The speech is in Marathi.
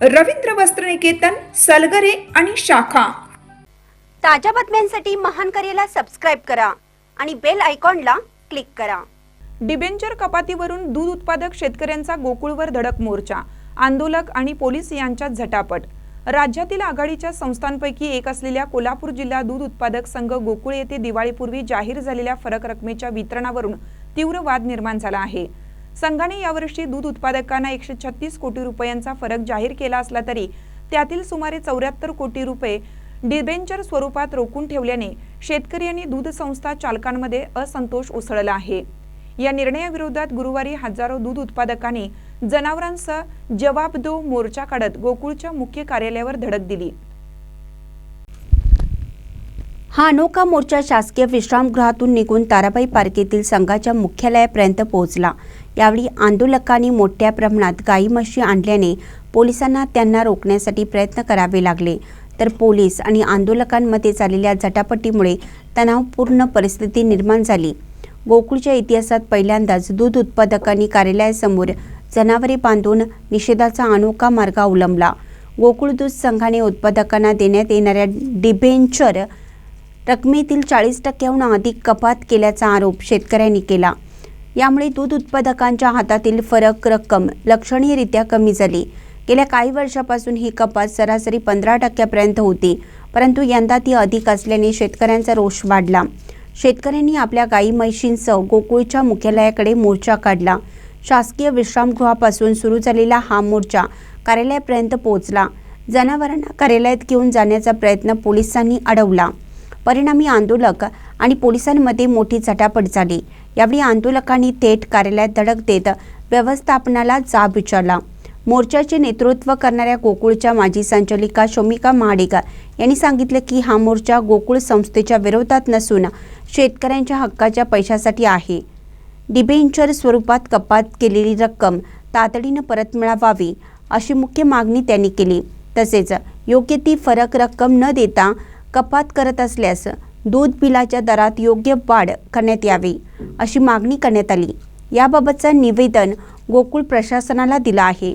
रवींद्र वस्त्रनिकेतन सलगरे आणि शाखा. ताज्या बातम्यांसाठी महान करेला सबस्क्राईब करा आणि बेल आयकॉनला क्लिक करा. डिबेंचर कपातीवरून दूध उत्पादक शेतकऱ्यांचा गोकुळवर धडक मोर्चा आंदोलक आणि पोलीस यांच्यात झटापट. राज्यातील आघाडीच्या संस्थांपैकी एक असलेल्या कोल्हापूर जिल्हा दूध उत्पादक संघ गोकुळ येथे दिवाळीपूर्वी जाहीर झालेल्या फरक रकमेच्या वितरणावरून तीव्र वाद निर्माण झाला आहे. संघाने यावर्षी दूध उत्पादकांना एकशे छत्तीस कोटी रुपयांचा फरक जाहीर केला असला तरी त्यातील सुमारे चौऱ्याहत्तर कोटी रुपये डिबेंचर स्वरूपात रोखून ठेवल्याने शेतकरी आणि दूध संस्था चालकांमध्ये असंतोष उसळला आहे. या निर्णयाविरोधात गुरुवारी हजारो दूध उत्पादकांनी जनावरांसह जवाब दो मोर्चा काढत गोकुळच्या मुख्य कार्यालयावर धडक दिली. हा अनोखा मोर्चा शासकीय विश्रामगृहातून निघून ताराबाई पार्क येथील संघाच्या मुख्यालयापर्यंत पोहोचला. यावेळी आंदोलकांनी मोठ्या प्रमाणात गाई म्हशी आणल्याने पोलिसांना त्यांना रोखण्यासाठी प्रयत्न करावे लागले. तर पोलीस आणि आंदोलकांमध्ये झालेल्या झटापटीमुळे तणावपूर्ण परिस्थिती निर्माण झाली. गोकुळच्या इतिहासात पहिल्यांदाच दूध उत्पादकांनी कार्यालयासमोर जनावरे बांधून निषेधाचा अनोखा मार्ग अवलंबला. गोकुळ दूध संघाने उत्पादकांना देण्यात येणाऱ्या डिबेंचर रकमेतील चाळीस टक्क्याहून अधिक कपात केल्याचा आरोप शेतकऱ्यांनी केला. यामुळे दूध उत्पादकांच्या हातातील फरक रक्कम लक्षणीयरित्या कमी झाली. गेल्या काही वर्षापासून ही कपात सरासरी पंधरा टक्क्यापर्यंत होती परंतु यंदा ती अधिक असल्याने शेतकऱ्यांचा रोष वाढला. शेतकऱ्यांनी आपल्या गाई म्हैशींसह गोकुळच्या मुख्यालयाकडे मोर्चा काढला. शासकीय विश्रामगृहापासून सुरू झालेला हा मोर्चा कार्यालयापर्यंत पोहोचला. जनावरांना कार्यालयात घेऊन जाण्याचा प्रयत्न पोलिसांनी अडवला. परिणामी आंदोलक आणि पोलिसांमध्ये मोठी झटापट झाली. यावेळी आंदोलकांनी थेट कार्यालयात धडक देत व्यवस्थापनाला जाब विचारला. मोर्चाचे नेतृत्व करणाऱ्या गोकुळच्या माजी संचालिका शोमिका महाडेकर यांनी सांगितलं की हा मोर्चा गोकुळ संस्थेच्या विरोधात नसून शेतकऱ्यांच्या हक्काच्या पैशासाठी आहे. डिबेंचर स्वरूपात कपात केलेली रक्कम तातडीनं परत मिळावावी अशी मुख्य मागणी त्यांनी केली. तसेच योग्य ती फरक रक्कम न देता कपात करत असल्यास दूध बिलाच्या दरात योग्य वाढ करण्यात यावी अशी मागणी करण्यात आली. याबाबतचं निवेदन गोकुळ प्रशासनाला दिलं आहे.